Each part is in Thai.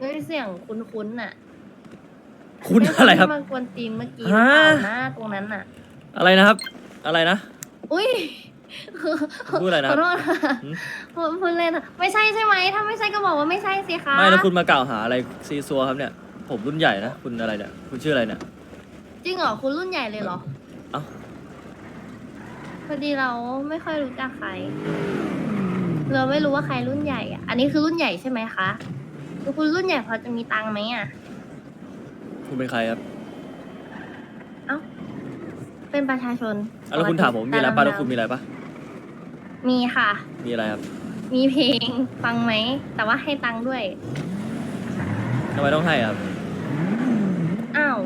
ด้วยเสียงคุ้นๆน่ะคุณอะไรครับที่มากวนตีนเมื่อกี้ฮะหน้าตรงนั้นน่ะ อะไรนะครับ อะไรนะ อุ้ยพูดอะไรนะขอโทษค่ะหืมพูดพูดเล่นอะไม่ใช่ใช่ไหมถ้าไม่ใช่ก็บอกว่าไม่ใช่สิคะไม่แล้วคุณมากล่าวหาอะไรซีซัวครับเนี่ย ผมรุ่นใหญ่นะคุณอะไรเนี่ยคุณชื่ออะไรเนี่ยจริงเหรอคุณรุ่นใหญ่เลยเหรอเอ้าพอดีเราไม่ค่อยรู้จักใครเราไม่รู้ว่าใครรุ่นใหญ่อะอันนี้คือรุ่นใหญ่ใช่ไหมคะ คือคุณรุ่นใหญ่พอจะมีตังค์ไหมอะคุณเป็นใครครับเป็นประชาชนอะแล้วคุณถามผมมีอะไรปะแล้วคุณมีอะไรปะมีค่ะ มีอะไรครับ มีเพลงฟังไหม แต่ว่าให้ตังค์ด้วย ทำไมต้องให้ครับ อ้าว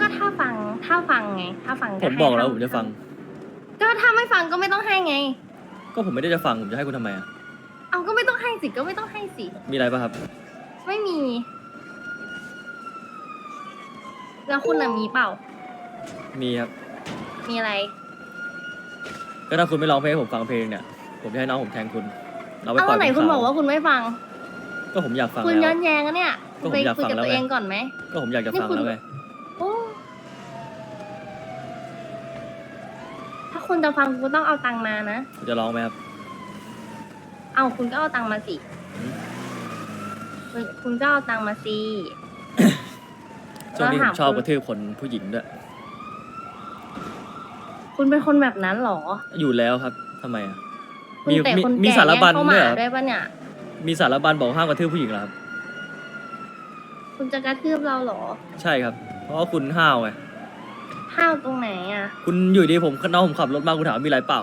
ก็ถ้าฟัง ถ้าฟังไง ถ้าฟังผมให้บอกแล้วถ้าผมจะฟัง ก็ถ้าไม่ฟังก็ไม่ต้องให้ไง ก็ผมไม่ได้จะฟัง ผมจะให้คุณทำไมอะ เอาก็ไม่ต้องให้สิ ก็ไม่ต้องให้สิ มีอะไรปะครับ ไม่มี แล้วคุณน่ะมีเปล่า มีครับ มีอะไร ก็ถ้าคุณไม่ร้องเพลงให้ผมฟังเพลงเนี่ย ผมจะให้น้องผมแทงคุณ เราไปเอาปล่อยไหนบคุณเขบอกว่าคุณไม่ฟัง ก็ผมอยากฟังคุณย้แล้อวน แย้งอะเนี่ยก็ผมไปอยากคุยฟังกับแล้วตัวไง เองก่อนไหม ก็ผมอยากจะนี่ฟังคุณ แล้วไงโอ้ถ้าคุณจะฟังคุณต้องเอาตังค์มานะ คุณจะร้องไหมครับ เอาคุณก็เอาตังค์มาสิ อืม คุณคุณก็เอาตังค์มาสิช่วงนี้ผถามมชอบคุณกระทืบคนผู้หญิงด้วย คุณเป็นคนแบบนั้นเหรอ อยู่แล้วครับทำไมอะ คุณมีแต่มีคนมีแก่สารบัญแย่งเข้าด้วยมาเหรอด้วยปะเนี่ย มีสารบัญบอกห้ามกระทืบผู้หญิงเหรอครับ คุณจะกระทืบเราเหรอใช่ครับ เพราะว่าคุณห้าวไง ห้าวตรงไหนอะ คุณอยู่ดีผมน้องผมขับรถมาคุณถามว่ามีอะไรเปล่า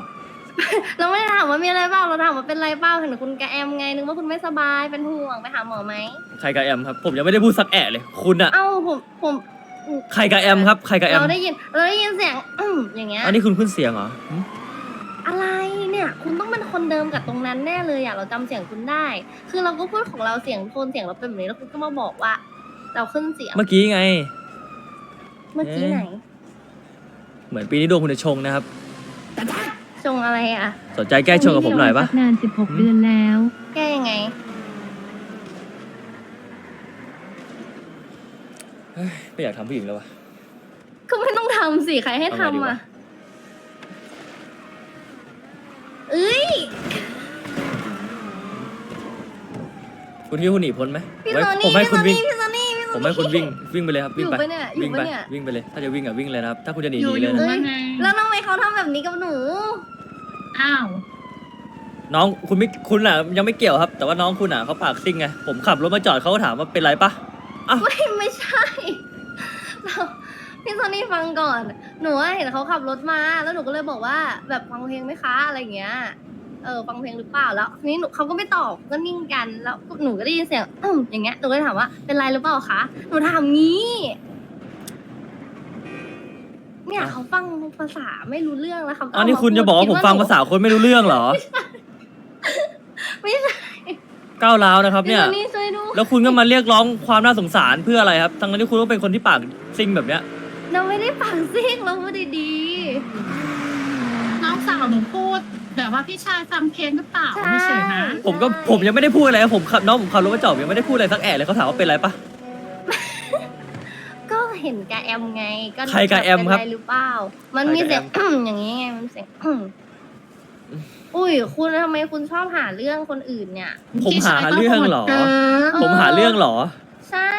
เราไม่ได้ถามว่ามีอะไรเปล่าเราถามว่าเป็นไรเปล่าเห็นคุณกระแอมไงนึกว่าคุณไม่สบายเป็นห่วงไปหาหมอไหมใครกับแอมครับ ผมยังไม่ได้พูดสักแอะเลย คุณอะเอ้าผมผมใครกับแอมครับใครกับแอมเราได้ยินเราได้ยินเสียงอืมอย่างเงี้ยอันนี้คุณขึ้นเสียงเหรอหึอะไรเนี่ย คุณต้องเป็นคนเดิมกับตรงนั้นแน่เลยอะเราจำเสียงคุณได้ คือเราก็พูดของเราเสียงโทนเสียงเราเป็นแบบนี้แล้วคุณก็มาบอกว่า เราขึ้นเสียงเมื่อกี้ไง เมื่อกี้เอ๊ะไหน เหมือนปีนี้ดวงคุณจะชงนะครับ ชงอะไรอะ สนใจแก้ชงกับผมหน่อยปะนาน 16 เดือนแล้ว แก้ยังไง เฮ้ยไม่อยากทำผู้หญิงแล้ววะ ก็ไม่ต้องทำสิใครให้เอาไงดีทำวะอะ เอ้ย คุณคิดว่าคุณหนีพ้นไหมพี่ไว้โซผนี่มให้พี่คุณโซวิ่ง นี่พี่โซนี่พี่โซ ผมนี่ให้คุณวิ่งวิ่งไปเลยครับวิ่งไปอยู่ปะเนี่ยอยู่วิ่งไปปะเนี่ย วิ่งไปเลย ถ้าจะวิ่งอะวิ่งเลยนะครับ ถ้าคุณจะหนีอหยู่นีอเลยู่ยนะว่าไงแล้วทำไมเขาทำแบบนี้กับหนู อ้าวน้องคุณไม่คุณอะยังไม่เกี่ยวครับ แต่ว่าน้องคุณอะเขาปากซิ่งไงผมขับรถมาจอดเขาก็ถามว่าเป็นไรปะไม่ไม่ใช่เราพี่โซนี่ฟังก่อน หนูอะเห็นเขาขับรถมา แล้วหนูก็เลยบอกว่าแบบฟังเพลงไหมคะอะไรอย่างเงี้ย เออฟังเพลงหรือเปล่าแล้วทีนี้หนูเขาก็ไม่ตอบก็นิ่งกันแล้วหนูก็ได้ยินเสียงอืมอย่างเงี้ยหนูก็เลยถามว่าเป็นไรหรือเปล่าคะหนูถามงี้เนี่ยอะเขาฟังภาษาไม่รู้เรื่องแล้วเขาอันนี้คุณจะบอกว่าผมฟังภาษาคนไม่รู้เรื่องเหรอ ไม่ใช่ก้าวร้าวนะครับพี่เนี่ยโซนี่ช่วยดูแล้วคุณก็มาเรียกร้องความน่าสงสารเพื่ออะไรครับทั้งนั้นที่คุณก็เป็นคนที่ปากซิ่งแบบเนี้ยเราไม่ได้ปากซิ่งเราพูดดีน้องสาวหนูพูด แบบว่าพี่ชายฟังเพลงหรือเปล่าใช่ ไม่เฉยนะผมก็ผมยังไม่ได้พูดอะไรครับผมขับน้องผมขับรถมาจอดยังไม่ได้พูดอะไรสักแอะเลยเขาถามว่าเป็นไรปะๆก็เห็นกาแอมไง ก็ใครกาแอมครับเป็นไรหรือเปล่า มันใครมีกาเสียงแอมอย่างนี้ไง มันเสียง อุ้ย คุณทำไมคุณชอบหาเรื่องคนอื่นเนี่ย ผมหาเรื่องเหรอ พี่ชายก็โหดเกินผมหาเรื่องเหรอ ใช่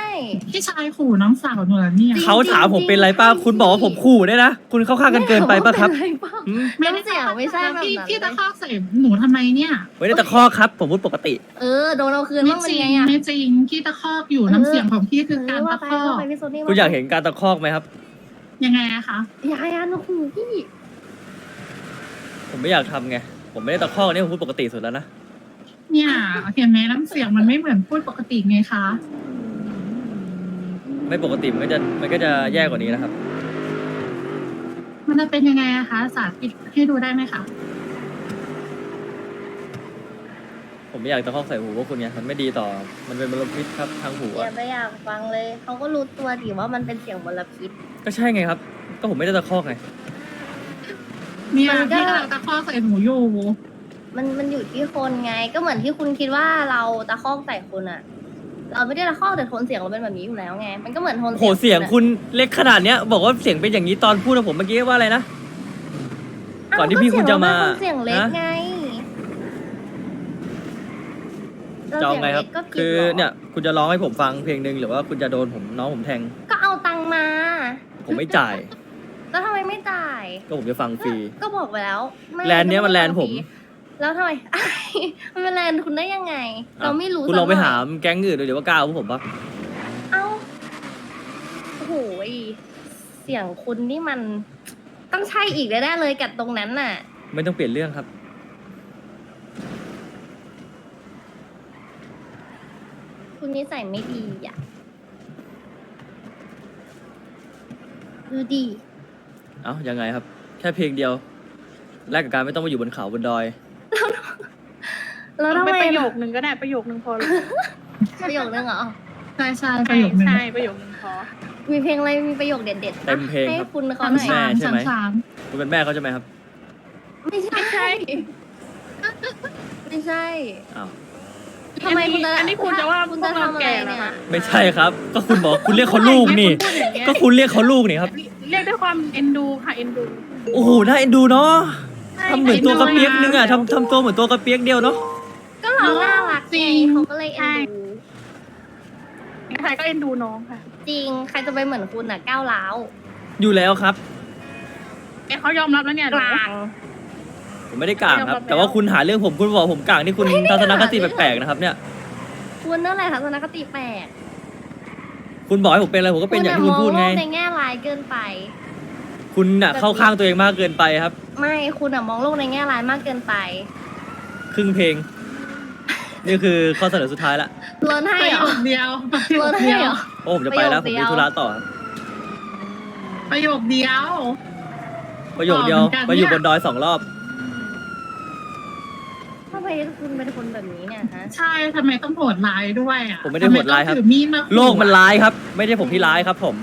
พี่ชายขู่น้องสาวหนูเหรอเนี่ยเขาถามผมเป็นไรป้าคุณบอกว่าผมขู่เนี่ยนะ คุณเข้าข้างกันเกินไปปะครับม่ถามว่าเป็นไรเปล่าหืมน้ำเสียงไม่ใช่แบบนั้นพี่เลย พี่ตะคอกใส่หนูทำไมเนี่ยไม่ได้ตะคอกครับ ผมพูดปกติ เออโดนเอาคืนไม่บ้างเป็จนริงไงอะ ไม่จริงพี่ตะคอกอยู่น้ำเสียงของพี่คือการว่าตะไปคอว่ากไปพี่โซนี่ว่คุณอยากเห็นการตะคอกไหมครับ ยังไงอะคะอยากให้อันหูพี่ผมไม่อยากทำไง ผมไม่ได้ตะคอกนี่ผมพูดปกติสุดแล้วนะ เนี่ยเห็นไหมน้ำเสียงมันไม่เหมือนพูดปกติไงคะ ไม่ปกติมันก็จะมันก็จะแย่กว่านี้นะครับ มันจะเป็นยังไงอะคะ สาธิตให้ดูได้ไหมคะ ผมไม่อยากตะคอกใส่หูพวกคุณไงมันไม่ดีต่อ มันเป็นมลพิษครับทางหูอย่าอะไปอยากฟังเลย เขาก็รู้ตัวดิว่ามันเป็นเสียงมลพิษ ก็ใช่ไงครับ ก็ผมไม่ได้ตะคอกไงเนี่ยมันก็ พี่กำลังตะคอกใส่หนูอยู่มันมันอยู่ที่คนไง ก็เหมือนที่คุณคิดว่าเราตะคอกใส่คุณอะ เราไม่ได้ละข้อแต่โทนเสียงเราเป็นแบบนี้อยู่แล้วไง มันก็เหมือนโทนโหเสียงอะคุณเล็กขนาดเนี้ย บอกว่าเสียงเป็นอย่างนี้ตอนพูดกับผมเมื่อกี้ว่าอะไรนะอ้าวก่อนที่พี่คุณจะมาก็เสียงเรเป็นคนเสียงเล็กฮะไงจะเอาไงครับเสียเล็กก็ผิดคือหรเนี่ยคุณจะร้องให้ผมฟังเพลงหนึ่งหรือว่าคุณจะโดนผมน้องผมแทง ก็เอาตังค์มา ผมไม่จ่าย แล้วทำไมไม่จ่าย ก็ผมจะฟังฟรี ก็บอกไปแล้วไม่แลนด์เนี้ยมันแลนด์ผม แล้วทำไมอ้ายมันเป็นแลนด์คุณได้ยังไง เราไม่รู้คุณลองไปสักน่ยหามแก๊งอื่นดูเดี๋ยวว่ากล้าเอาพวกผมปะเอ้าโอ้โหยเสียงคุณนี่มัน ต้องใช่อีกแน่ๆเลยกับตรงนั้นน่ะ ไม่ต้องเปลี่ยนเรื่องครับ คุณนิสัยไม่ดีอะดูดีเอ้ายังไงครับ แค่เพลงเดียว แลกกับการไม่ต้องมาอยู่บนเขาบนดอย แล้วทำไม่ไมประโยคนึงก็ได้ประโยคนึงพอลูกประโยคนึงเหรอใช่ใช่ปใช่ระโยคนึงใช่ประโยคนึงพอมีเพลงอะไรมีประโยคเด็ดๆเต็มเพลงให้ครับคุณเขาสามหน่อยสามแม่ใช่สาไหมมสามคุณเป็นแม่เขาใช่ไหมครับ ไม่ใช่ ไม่ใช่ไม่ใช่อ้าวทำไมคุณจะอันนี้คุณจะว่าคุณพวจะกเราทำอะไรแก่เนี่แล้วยค่ะไม่ใช่ครับ ก็คุณบอกคุณเรียกเขาลูกนี่พูดอย่างเงี้ยก็คุณเรียกเขาลูกนี่ครับ เรียกด้วยความเอ็นดูค่ะเอ็นดูโอ้โหน่าเอ็นดูเนาะทำเหมือนตัวกระเปียกนึงอะทำทำตัวเหมือนตัวกระเปียกเดียวเนาะก็ เราน่ารักไงเขาก็เลยเอ็นดูใครก็เอ็นดูน้องค่ะจริง ใครจะไปเหมือนคุณอะก้าวร้าวอยู่แล้วครับ เอ้เขายอมรับแล้วเนี่ยกลาง ผมไม่ได้กลางครับยอมรับแล้วแต่ว่าคุณหาเรื่องผมคุณบอกผมกลางนี่คุณทัศนคติแปลกๆนะครับเนี่ย คุณนั่นแหละทัศนคติแปลกคุณบอกให้ผมเป็นอะไรผมก็เป็นอย่างที่คุณพูดไงมโลกในแง่ร้ายเกินไป คุณน่ะเข้าข้างตัวเองมากเกินไปครับ ไม่คุณอะมองโลกในแง่ร้ายมากเกินไป ครึ่งเพลง นี่คือข้อเสนอสุดท้ายละเลินให้ประเหโยรอคเดียวประโยเลิคนให้เดียวเหรอ โอ้ผมจะไปแล้วปผระมโยคเดียวมีธุระต่อครับประโยคเดียว ประโยคเดียวต่อเหมือนกันมาอยู่เนี่ยบนดอยสองรอบ ทำไมคุณเป็นคนแบบนี้เนี่ยฮะ ใช่ทำไมต้องโหดร้ายด้วยอะผมไม่ได้โหดร้ายครับ ทำไมต้องถือมีดมาขู่โลกมันร้ายครับ ไม่ใช่ผมที่ร้ายครับ ผม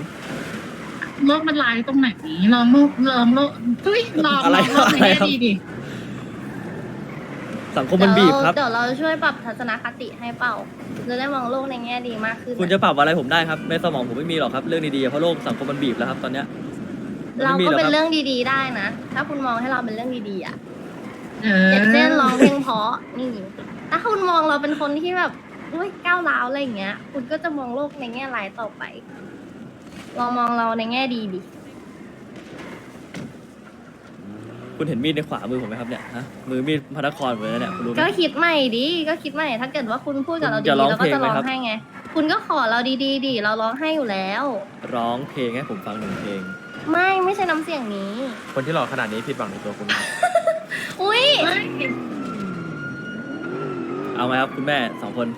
โลกมันร้ายตรงไหนลองโลกลองโลกเฮ้ยลองอะไรลองโลกในอะไรแง่ครับ ดีดิ สังคมมันบีบครับ เดี๋ยวเราช่วยปรับทัศนคติให้เปล่าจะได้มองโลกในแง่ดีมากขึ้นคุณจะปรับอะไรผมได้ครับ ในสมองผมไม่มีหรอกครับ เรื่องดีๆเพราะโลกสังคมมันบีบแล้วครับ ตอนเนี้ยมันเราไม่มีก็หรอกเป็คนรับเรื่องดีๆได้นะ ถ้าคุณมองให้เราเป็นเรื่องดีๆอะเอออย่างเช่นร้องเพลงเพราะนี่ถ้าคุณมองเราเป็นคนที่แบบอุ้ยก้าวร้าวอะไรอย่างเงี้ย คุณก็จะมองโลกในแง่ร้ายต่อไปลองมองเราในแง่ดีดิ คุณเห็นมีดในขวามือผมไหมครับเนี่ยฮะมือมีดพระนครเหมือนกันเนี่ยคุณรู้ไหม ก็คิดใหม่ดิก็คิดใหม่ถ้าเกิดว่าคุณพูดกับเราคุณดีจะๆร้องเราก็จะเพลงไหมร้องครับให้ไง คุณก็ขอเราดีๆดิเราร้องให้อยู่แล้ว ร้องเพลงให้ผมฟังหนึ่งเพลง ไม่ไม่ใช่น้ำเสียงนี้ คนที่หล่อขนาดนี้ผิดหวังในตัวคุณครับอุ้ยเฮ้ยเอาไหมครับคุณแม่สองคน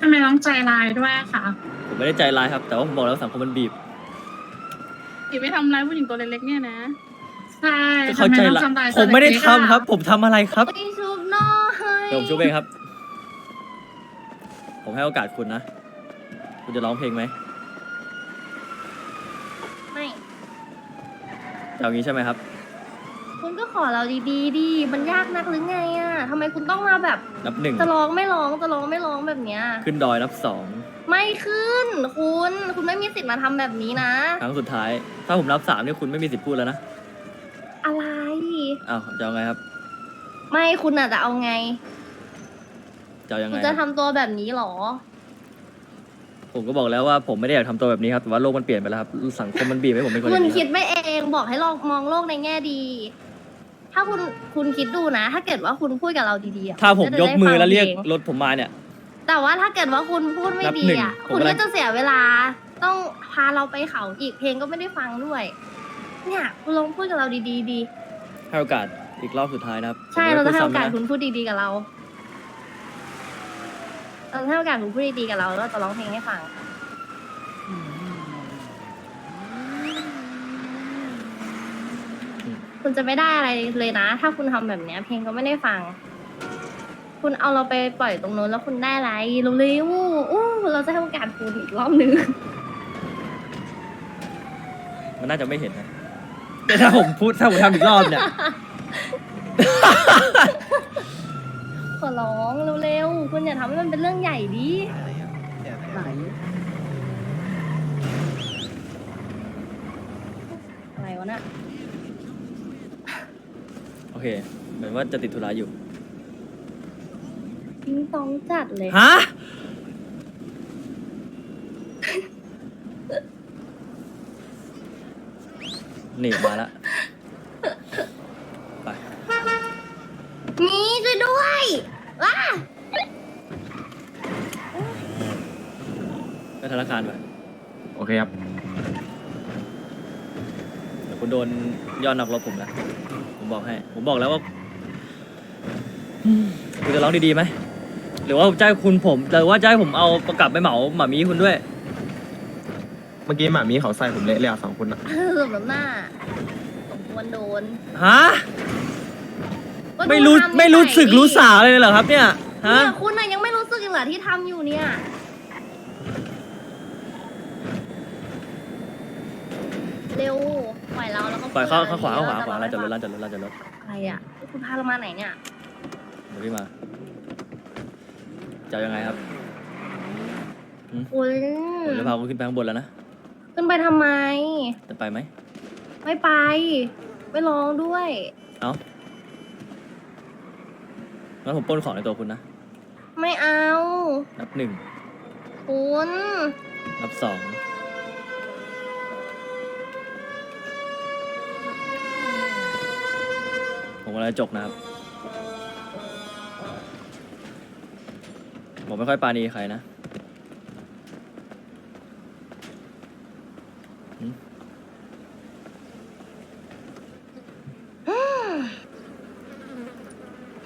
ทำไมต้องใจร้ายด้วยคะผมไม่ได้ใจร้ายครับ แต่ว่าผมบอกแล้วสังคมมันบีบอย่าไปทำร้ายผู้หญิงตัวเล็กๆเนี่ยนะ ใช่เข้าใจทำไมละต้องทำร้ายผมไม่ได้ตัวเล็กๆทำครับ ผมทำอะไรครับไปชุบน้อยเดี๋ยวผมช่วยเองครับ ผมให้โอกาสคุณนะ คุณจะร้องเพลงไหมไม่ จะเอางี้ใช่ไหมครับ คุณก็ขอเราดีๆดิมันยากนักหรือไงอะทำไมคุณต้องมาแบบ นับหนึ่ง จะร้องไม่ร้องจะร้องไม่ร้องแบบเนี้ย ขึ้นดอยนับสองไม่ขึ้น คุณ คุณไม่มีสิทธิ์มาทำแบบนี้นะ ครั้งสุดท้าย ถ้าผมนับสามเนี่ยคุณไม่มีสิทธิ์พูดแล้วนะอะไร อ้าวจะเอาไงครับไม่คุณอาจจะเอาไง จะเอายังคุไงณจะทำตัวแบบนี้เหรอ ผมก็บอกแล้วว่าผมไม่ได้อยากทำตัวแบบนี้ครับแต่ว่าโลกมันเปลี่ยนไปแล้วครับสังคมมันบีบให้ผมเป็นคนอคุย่าณงนี้คิดครับไม่เองบอกให้ลองมองโลกในแง่ดี ถ้าคุณคุณคิดดูนะ ถ้าเกิดว่าคุณพูดกับเราดีๆอะถ้าผมจะยได้กมือแล้วเรียกฟังพงรถผมมาเนี่ย แต่ว่าถ้าเกิดว่าคุณพูดไม่นับดีหนึ่งอะผมคุณกำลัก็งจะเสียเวลา ต้องพาเราไปเขาอีกเพลงก็ไม่ได้ฟังด้วย เนี่ย คุณลองพูดกับเราดีๆดี ให้โอกาสอีกรอบสุดท้ายนะครับใช่ผมเราไม่จะพูดให้โอกาสซ้ำนะคุณพูดดีๆกับเราเราจะให้โอกาสคุณพูดดีๆกับเราแล้วเราจะร้องเพลงให้ฟัง คุณจะไม่ได้อะไรเลยนะ ถ้าคุณทำแบบเนี้ย เพลงก็ไม่ได้ฟัง คุณเอาเราไปปล่อยตรงนู้นแล้วคุณได้อะไรเร็วๆอู้เราจะให้โอกาสคุณอีกรอบนึง มันน่าจะไม่เห็นนะ แต่ถ้าผมพูดถ้าผมทำอีกรอบเนี่ยคอร้องเร็วๆคุณอย่าทำให้มันเป็นเรื่องใหญ่ดิไหนอะไรวะน่ะโอเค เหมือนว่าจะติดธุระอยู่ทิ้งต้องจัดเลย ฮะ นี่มาละไปมีช่วยด้วยว้าไปธนาคารไปโอเคครับ เดี๋ยวคุณโดนย้อนนักรบผมนะผมบอกให้ ผมบอกแล้วว่าอืมคุณจะร้องดีๆไหมหรือว่าจะให้คุณผมหรือว่าจะให้ผมเอาประกลับไปเหมาหมามีคุณด้วย เมื่อกี้หมามีเขาใส่ผมเละเลยอะสองคนอะเออแบบหน้าสมควรโดนฮะก็ดูไม่รู้ทำนิสัยไม่รู้สึกรู้สาเลยเหรอครับเนี่ยฮะเนี่ยคุณน่ะยังไม่รู้สึกอีกเหรอที่ทำอยู่เนี่ย เร็วปล่อยเราแล้วก็ปล่อยเข้าพูดเข้าขวาเข้าขวาแล้ขวาเรร้านจอดรถจะร้านจอดรถร้านจอดรถอะไรอะคุณพาเรามาไหนเนี่ย เดี๋ยวพี่มาจะเอายังไงครับโอ้ยผมจะพาคุณขึ้นไปข้างบนแล้วนะ ขึ้นไปทำไม จะไปไหม ไม่ไป ไม่ร้องด้วย เอ้างั้นผมปล้นของในตัวคุณนะ ไม่เอา นับหนึ่ง คุณนับสองผมกำลังจะจกนะครับ ผมไม่ค่อยปราณีใครนะหึ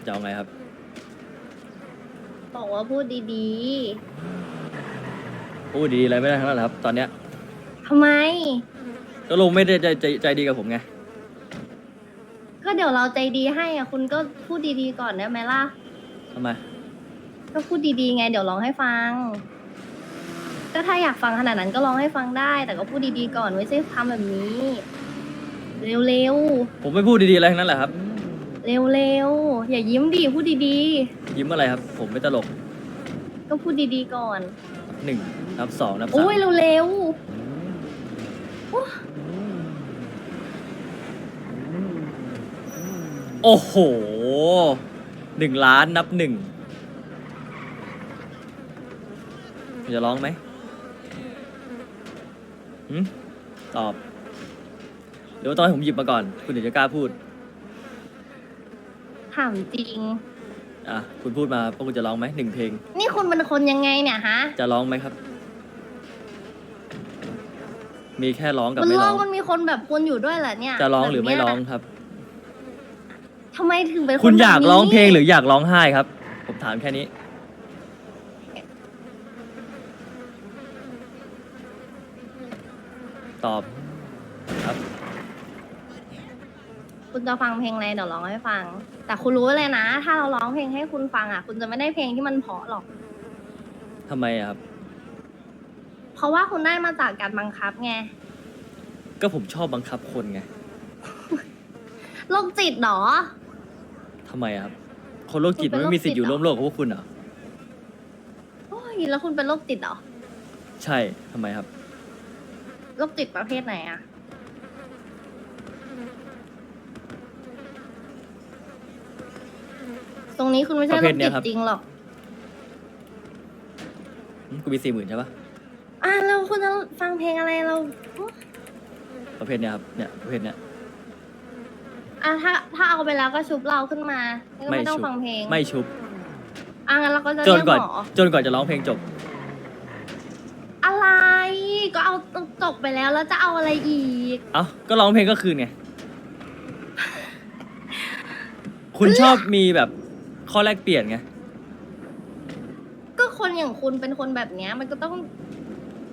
จะเอา ไงครับ บอกว่าพูดดีพูดดีๆอะไรไม่ได้ทั้งนั้นแหละครับ ตอนเนี้ยๆ ทำไม ก็ลุงไม่ได้ใจใจใจดีกับผมไง ก็เดี๋ยวเราใจดีให้อะ คุณก็พูดดีๆก่อนได้ไหมล่ะ ทำไม ก็พูดดีๆไง เดี๋ยวร้องให้ฟัง ก็ถ้าอยากฟังขนาดนั้นก็ร้องให้ฟังได้ แต่ก็พูดดีๆก่อนไม่ใช่ทำแบบนี้ เร็วผมไม่พูดดีๆอะไรทั้งนั้นแหละครับๆ เร็วๆ อย่ายิ้มดิพูดดียิ้มอะไรครับ ผมไม่ตลกๆ ก็พูดดีๆก่อนนับหนึ่งนับสองนับสาโอ้มยเร็วโอ้โหหนึ่งล้านนับหนึ่งคุณจะร้องไหมหืมตอบหรือว่าตอนให้ผมหยิบมาก่อน คุณถึงจะกล้าพูดๆถามจริง อะคุณพูดมาว่าคุณจะร้องไหมหนึ่งเพลง นี่คุณเป็นคนยังไงเนี่ยฮะ จะร้องไหมครับ มีแค่ร้องกับมันไม่ร้ร้อองง มันมีคนแบบคุณอยู่ด้วยเหรอเนี่ยจะร้องหรือแบบไม่เนี้ยร้องครับ ทำไมถึงเป็นนคุณอยากแบบนี้ร้องเพลงหรืออยากร้องไห้ครับ ผมถามแค่นี้ ตอบ ครับ คุณจะฟังเพลงอะไรเดี๋ยวร้องให้ฟัง แต่คุณรู้เลยนะ ถ้าเราร้องเพลงให้คุณฟังอะ คุณจะไม่ได้เพลงที่มันเพราะหรอก ทำไมอะครับ เพราะว่าคุณได้มาจากการบังคับไงก็ผมชอบบังคับคนไงโรคจิตเหรอ ทำไมอะครับ คนโรคจิตคุณมันเป็นไม่มีสิทธิ์อยู่โรคจิตเหรอร่วมโลกกับพวกคุณเหรอ โอ้ยแล้วคุณเป็นโรคจิตเหรอใช่ ทำไมครับ โรคจิตประเภทไหนอะ ตรงนี้คุณไม่ใช่ประโรเภคทเนี้จิยตครับจริงหรอกหึกูมีสี่หมื่นใช่ปะอะเราคุณจะฟังเพลงอะไรเรา ประเภทเนี้ยครับเนี่ยประเภทเนี้ยอะถ้าถ้าเอาไปแล้วก็ชุบเราขึ้นมาก็ไม่ไม่ต้องชุบฟังเพลงไม่ชุบ อะงั้นเราก็จะจเรีนยกกว่าหมอจนกว่าจะร้องเพลงจบ อะไร ก็เอาจบไปแล้วแล้วจะเอาอะไรอีก เอ้าก็ร้องเพลงก็คืนไง คุณชอบมีแบบ ข้อแลกเปลี่ยนไง ก็คนอย่างคุณเป็นคนแบบเนี้ย มันก็ต้อง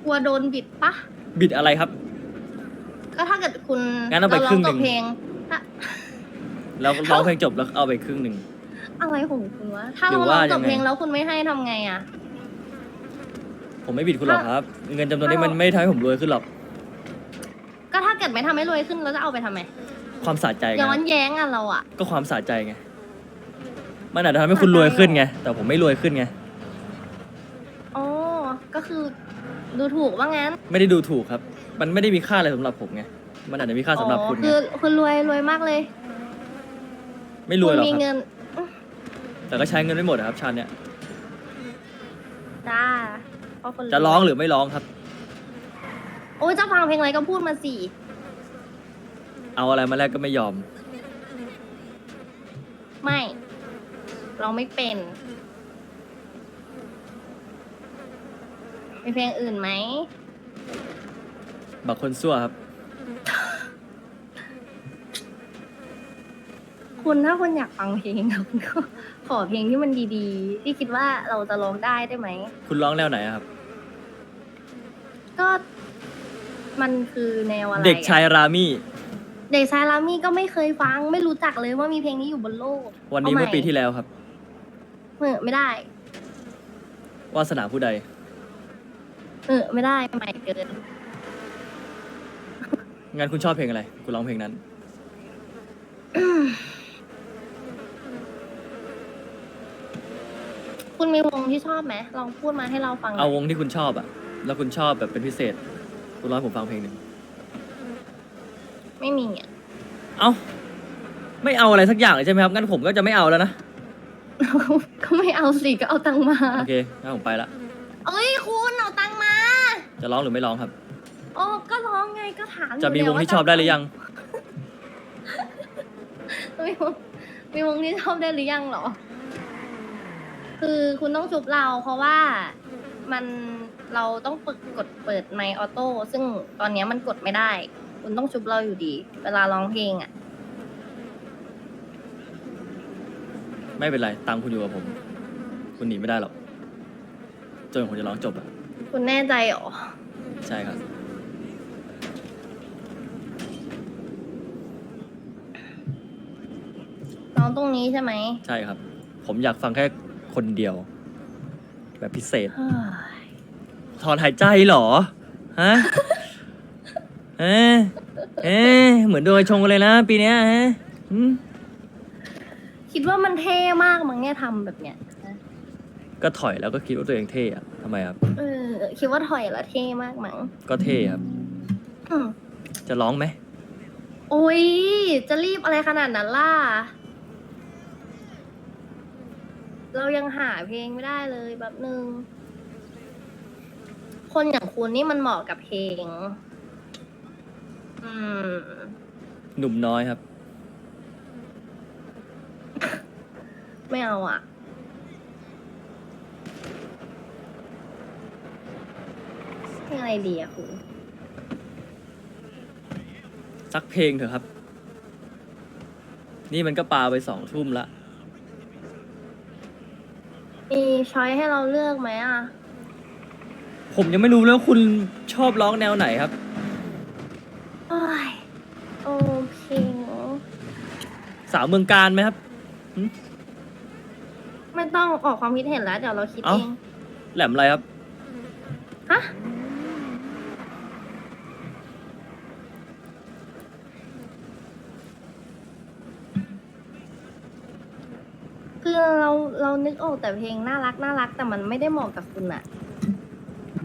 กลัวโดนบิดปะบิดอะไรครับ ก็ถ้าเกิดคุณงั้นเอาไปร้ครึ่งหนึ่จงบเพลงถ้าแล้วร้องเพลงจบแล้วเอาไปครึ่งหนึ่ง อะไรของคุณวะถ้าหรืเราอร้ว่าองจยับงไงเพลงแล้วคุณไม่ให้ทำไงอะผมไม่บิดคุณหรอกครับ เงินจำนวนนี้ถ้ามัมันไม่ทำให้ผมรวยขึ้นหรอกก็ถ้าเกิดไม่ทำให้รวยขึ้นเราจะเอาไปทำไมความสะใจไงย้อนแย้งอะเราอะก็ความสะใจไง มันอาจจะทำให้คุณรวยขึ้นไง แต่ผมไม่รวยขึ้นไง อ๋อ ก็คือดูถูกว่างั้นไม่ได้ดูถูกครับ มันไม่ได้มีค่าอะไรสำหรับผมไง มันอาจจะมีค่าสำหรับคุณอ๋อไง คือคุณรวยรวยมากเลยไม่รวยหรอกคุณมีครับเงินแต่ก็ใช้เงินไม่หมดอะครับชาญเนี่ย จ้าเพราะคนวยจะร้องหรือไม่ร้องครับ โอ้ยจะฟังเพลงอะไรก็พูดมาสิเอาอะไรมาแลกก็ไม่ยอม ไม่ เราไม่เป็น มีเพลงอื่นไหม บักคนซั่วครับ คุณถ้าคุณอยากฟังเพลงอะคุณก็ขอเพลงที่มันดีๆ ที่คิดว่าเราจะร้องได้ได้ไหม คุณร้องแนวไหนอะครับ ก็มันคือแนวอะไรอะเด็กชายรามี่ เด็กชายลามี่ก็ไม่เคยฟัง ไม่รู้จักเลยว่ามีเพลงนี้อยู่บนโลกวันนี้าใหเมื่อปีที่แล้วครับ เออไม่ได้ วาสนาผู้ใด เออไม่ได้ใหม่เกิน งั้นคุณชอบเพลงอะไรคุณร้องเพลงนั้น คุณมีวงที่ชอบไหมลองพูดมาให้เราฟังหน่เอายวงที่คุณชอบอะแล้วคุณชอบแบบเป็นพิเศษ คุณร้องให้ผมฟังเพลงหนึ่ง ไม่มีอะเอาไม่เอาอะไรสักอย่างเลยใช่ไหมครับ งั้นผมก็จะไม่เอาแล้วนะ ก็ไม่เอาสิก็เอาตังค์มา โอเคงั้นผมไปละ เอ้ยคุณเอาตังค์มา จะร้องหรือไม่ร้องครับ โอ้ก็ร้องไงก็ถามอยู่จะมีวงที่ชอบได้หรือยัง มีวงมีวงที่ชอบได้หรือยังเหรอ คือคุณต้องชุบเราเพราะว่ามันเราต้องฝึกกดเปิดไมค์ออโต้ซึ่งตอนเนี้ยมันกดไม่ได้ คุณต้องชุบเราอยู่ดี เวลาร้องเพลงอะ ไม่เป็นไรตังค์คุณอยู่กับผม คุณหนีไม่ได้หรอกจนผมจะร้องจบอะคุณแน่ใจเหรอ ใช่ครับร้องตรงนี้ใช่ไหมใช่ครับ ผมอยากฟังแค่คนเดียว แบบพิเศษ เฮ้ยถอนหายใจเหรอ ฮะ เอ๊ะเอ๊ะเหมือนโดนชงกันเลยนะ ปีเนี้ยฮะหืม คิดว่ามันเท่มากมั้งเนี่ยทำแบบเนี้ยนะก็ถอยแล้วก็คิดว่าตัวเองเท่อะทำไมครับ เออ คิดว่าถอยแล้วเท่มากมั้งก็เท่ครับ อืมจะร้องไหม โอ้ยจะรีบอะไรขนาดนั้นล่ะ เรายังหาเพลงไม่ได้เลยแบบนึง คนอย่างคุณนี่มันเหมาะกับเพลง อืม หนุ่มน้อยครับ ไม่เอาอะเพลงอะไรดีอะคุณสักเพลงเถอะครับ นี่มันก็ปาไปสองทุ่มละ มีช้อยให้เราเลือกไหมอะ ผมยังไม่รู้เลยว่าคุณชอบร้องแนวไหนครับ โอ้ยโอเคสาวเมืองการไหมครับไม่ ต้องออกความคิดเห็นแล้ว เดี๋ยวเราคิดเอ้าเองแหลมอะไรครับ ฮะคือเราเรานึกออกแต่เพลงน่ารักน่ารักแต่มันไม่ได้เหมาะกับคุณอะ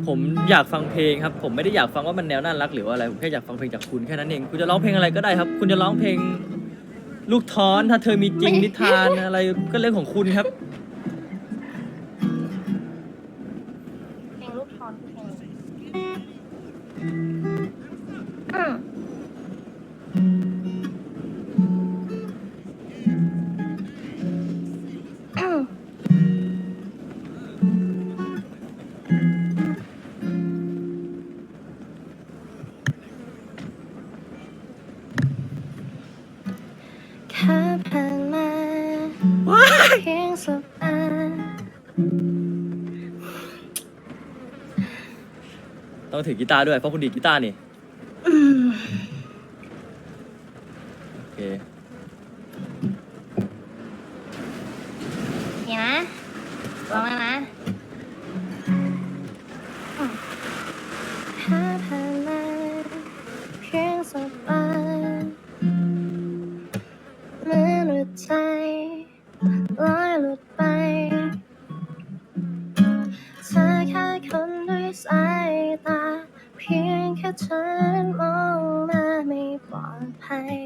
ผมอยากฟังเพลงครับ ผมไม่ได้อยากฟังว่ามันแนวน่ารักหรือว่าอะไรผมแค่อยากฟังเพลงจากคุณแค่นั้นเองคุณจะร้องเพลงอะไรก็ได้ครับ คุณจะร้องเพลง ลูกท้อนถ้าเธอมีจริงนิทานอะไรก็เรื่องของคุณครับ แค่ผ่านมาเพียงสบตาต้องถือกีตาร์ด้วยเพราะคุณดีดกีตาร์นี่ ฉันมองมาไม่ปลอดภัย